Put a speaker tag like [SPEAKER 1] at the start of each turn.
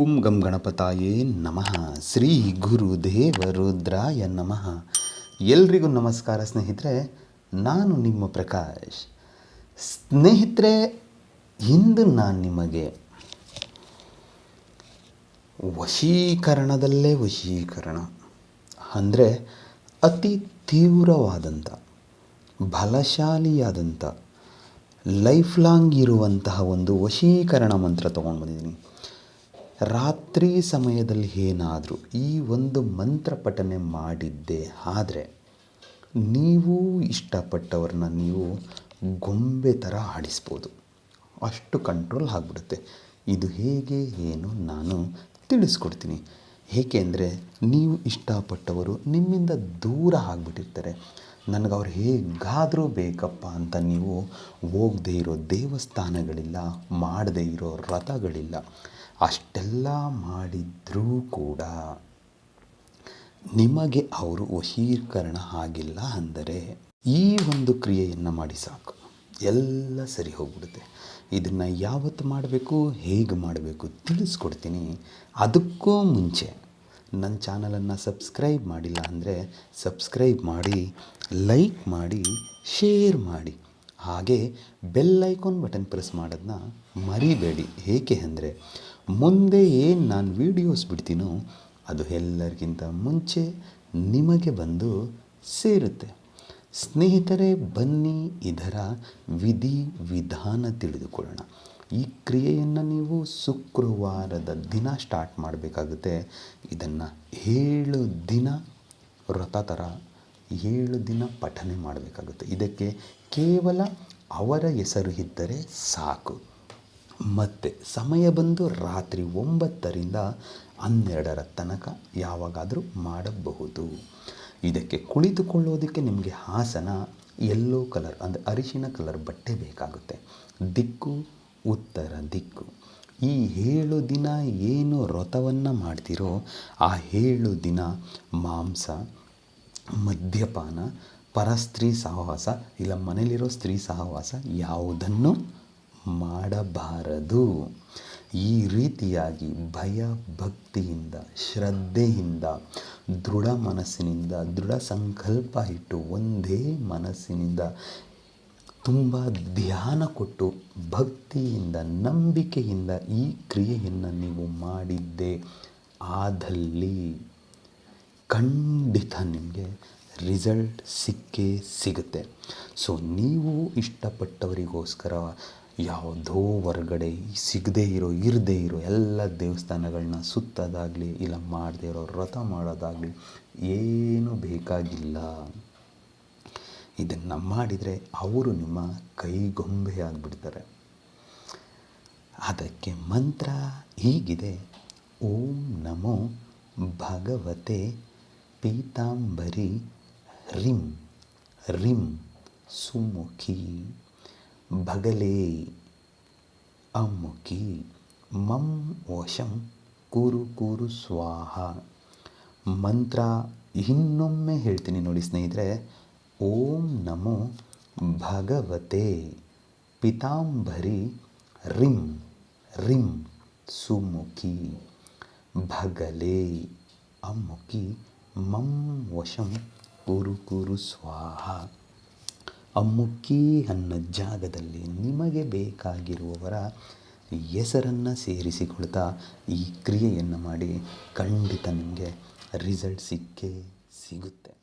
[SPEAKER 1] ಓಂ ಗಂ ಗಣಪತಾಯೇ ನಮಃ. ಶ್ರೀ ಗುರು ದೇವರುದ್ರಾಯ ನಮಃ. ಎಲ್ರಿಗೂ ನಮಸ್ಕಾರ ಸ್ನೇಹಿತರೆ, ನಾನು ನಿಮ್ಮ ಪ್ರಕಾಶ್. ಸ್ನೇಹಿತರೆ, ಇಂದು ನಾನು ನಿಮಗೆ ವಶೀಕರಣದಲ್ಲೇ ವಶೀಕರಣ. ಅಂದರೆ ಅತಿ ತೀವ್ರವಾದಂಥ, ಬಲಶಾಲಿಯಾದಂಥ ಲೈಫ್ ಲಾಂಗ್ ಇರುವಂತಹ ಒಂದು ವಶೀಕರಣ ಮಂತ್ರ ತೊಗೊಂಡು ಬಂದಿದ್ದೀನಿ. ರಾತ್ರಿ ಸಮಯದಲ್ಲಿ ಏನಾದರೂ ಈ ಒಂದು ಮಂತ್ರ ಪಠನೆ ಮಾಡಿದ್ದೆ ಆದರೆ ನೀವು ಇಷ್ಟಪಟ್ಟವ್ರನ್ನ ನೀವು ಗೊಂಬೆ ಥರ ಆಡಿಸ್ಬೋದು. ಅಷ್ಟು ಕಂಟ್ರೋಲ್ ಆಗಿಬಿಡುತ್ತೆ. ಇದು ಹೇಗೆ ಏನು ನಾನು ತಿಳಿಸ್ಕೊಡ್ತೀನಿ. ಏಕೆಂದರೆ ನೀವು ಇಷ್ಟಪಟ್ಟವರು ನಿಮ್ಮಿಂದ ದೂರ ಆಗಿಬಿಟ್ಟಿರ್ತಾರೆ. ನನಗೆ ಅವ್ರು ಹೇಗಾದರೂ ಬೇಕಪ್ಪ ಅಂತ ನೀವು ಹೋಗದೇ ಇರೋ ದೇವಸ್ಥಾನಗಳಿಲ್ಲ, ಮಾಡದೇ ಇರೋ ರಥಗಳಿಲ್ಲ. ಅಷ್ಟೆಲ್ಲ ಮಾಡಿದ್ರೂ ಕೂಡ ನಿಮಗೆ ಅವರು ವಶೀಕರಣ ಆಗಿಲ್ಲ ಅಂದರೆ ಈ ಒಂದು ಕ್ರಿಯೆಯನ್ನು ಮಾಡಿ ಸಾಕು. ಎಲ್ಲ ಸರಿ ಹೋಗ್ಬಿಡುತ್ತೆ. ಇದನ್ನು ಯಾವತ್ತು ಮಾಡಬೇಕು, ಹೇಗೆ ಮಾಡಬೇಕು ತಿಳಿಸ್ಕೊಡ್ತೀನಿ. ಅದಕ್ಕೂ ಮುಂಚೆ ನನ್ನ ಚಾನಲನ್ನು ಸಬ್ಸ್ಕ್ರೈಬ್ ಮಾಡಿಲ್ಲ ಅಂದರೆ ಸಬ್ಸ್ಕ್ರೈಬ್ ಮಾಡಿ, ಲೈಕ್ ಮಾಡಿ, ಶೇರ್ ಮಾಡಿ. ಹಾಗೆ ಬೆಲ್ ಐಕಾನ್ ಬಟನ್ ಪ್ರೆಸ್ ಮಾಡೋದನ್ನ ಮರಿಬೇಡಿ. ಏಕೆ ಅಂದರೆ ಮುಂದೆ ಏನು ನಾನು ವೀಡಿಯೋಸ್ ಬಿಡ್ತೀನೋ ಅದು ಎಲ್ಲರಿಗಿಂತ ಮುಂಚೆ ನಿಮಗೆ ಬಂದು ಸೇರುತ್ತೆ. ಸ್ನೇಹಿತರೆ, ಬನ್ನಿ ಇದರ ವಿಧಿ ವಿಧಾನ ತಿಳಿದುಕೊಳ್ಳೋಣ. ಈ ಕ್ರಿಯೆಯನ್ನು ನೀವು ಶುಕ್ರವಾರದ ದಿನ ಸ್ಟಾರ್ಟ್ ಮಾಡಬೇಕಾಗುತ್ತೆ. ಇದನ್ನು ಏಳು ದಿನ ವ್ರತ ಥರ ಏಳು ದಿನ ಪಠನೆ ಮಾಡಬೇಕಾಗುತ್ತೆ. ಇದಕ್ಕೆ ಕೇವಲ ಅವರ ಹೆಸರು ಇದ್ದರೆ ಸಾಕು. ಮತ್ತು ಸಮಯ ಬಂದು ರಾತ್ರಿ ಒಂಬತ್ತರಿಂದ ಹನ್ನೆರಡರ ತನಕ ಯಾವಾಗಾದರೂ ಮಾಡಬಹುದು. ಇದಕ್ಕೆ ಕುಳಿತುಕೊಳ್ಳೋದಕ್ಕೆ ನಿಮಗೆ ಹಾಸನ ಎಲ್ಲೋ ಕಲರ್ ಅಂದರೆ ಅರಿಶಿನ ಕಲರ್ ಬಟ್ಟೆ ಬೇಕಾಗುತ್ತೆ. ದಿಕ್ಕು, ಉತ್ತರ ದಿಕ್ಕು. ಈ ಏಳು ದಿನ ಏನು ವ್ರತವನ್ನು ಮಾಡ್ತೀರೋ ಆ ಏಳು ದಿನ ಮಾಂಸ ಮದ್ಯಪಾನ, ಪರಸ್ತ್ರೀ ಸಹವಾಸ, ಇಲ್ಲ ಮನೇಲಿರೋ ಸ್ತ್ರೀ ಸಹವಾಸ ಯಾವುದನ್ನು ಮಾಡಬಾರದು. ಈ ರೀತಿಯಾಗಿ ಭಯ, ಭಕ್ತಿಯಿಂದ, ಶ್ರದ್ಧೆಯಿಂದ, ದೃಢ ಮನಸ್ಸಿನಿಂದ, ದೃಢ ಸಂಕಲ್ಪ ಇಟ್ಟು ಒಂದೇ ಮನಸ್ಸಿನಿಂದ ತುಂಬ ಧ್ಯಾನ ಕೊಟ್ಟು ಭಕ್ತಿಯಿಂದ, ನಂಬಿಕೆಯಿಂದ ಈ ಕ್ರಿಯೆಯನ್ನು ನೀವು ಮಾಡಿದ್ದೇ ಆದಲ್ಲಿ. ಖಂಡಿತ ನಿಮಗೆ ರಿಸಲ್ಟ್ ಸಿಕ್ಕೇ ಸಿಗುತ್ತೆ. ಸೊ ನೀವು ಇಷ್ಟಪಟ್ಟವರಿಗೋಸ್ಕರ ಯಾವುದೋ ಹೊರಗಡೆ ಸಿಗದೇ ಇರೋ, ಇರದೇ ಇರೋ ಎಲ್ಲ ದೇವಸ್ಥಾನಗಳನ್ನ ಸುತ್ತೋದಾಗಲಿ, ಇಲ್ಲ ಮಾಡದೇ ಇರೋ ವ್ರತ ಮಾಡೋದಾಗಲಿ, ಏನೂ ಬೇಕಾಗಿಲ್ಲ. ಇದನ್ನು ಮಾಡಿದರೆ ಅವರು ನಿಮ್ಮ ಕೈಗೊಂಬೆ ಆಗಿಬಿಡ್ತಾರೆ. ಅದಕ್ಕೆ ಮಂತ್ರ ಹೀಗಿದೆ. ಓಂ ನಮೋ ಭಗವತೆ ಪೀತಾಂಬರಿ, ರಿಂ ರಿಂ ಸುಮುಖಿ, ಭಗಲೇ ಅಮ್ಮುಖಿ ಮಂ ವಶಂ ಕೂರು ಕೂರು ಸ್ವಾಹ. ಮಂತ್ರ ಇನ್ನೊಮ್ಮೆ ಹೇಳ್ತೀನಿ ನೋಡಿ ಸ್ನೇಹಿತರೆ, ಓಂ ನಮೋ ಭಗವತೆ, ಪಿತಾಂಬರಿ, ರಿಂ ರಿಂ ಸುಮುಖಿ, ಭಗಲೇ ಅಮ್ಮುಖಿ ಮಂ ವಶಂ ಕುರು ಕುರು ಸ್ವಾಹ. ಅಮ್ಮುಕ್ಕಿ ಅನ್ನೋ ಜಾಗದಲ್ಲಿ ನಿಮಗೆ ಬೇಕಾಗಿರುವವರ ಹೆಸರನ್ನು ಸೇರಿಸಿಕೊಳ್ತಾ ಈ ಕ್ರಿಯೆಯನ್ನು ಮಾಡಿ ಖಂಡಿತ ನಿಮಗೆ ರಿಸಲ್ಟ್ ಸಿಕ್ಕೇ ಸಿಗುತ್ತೆ.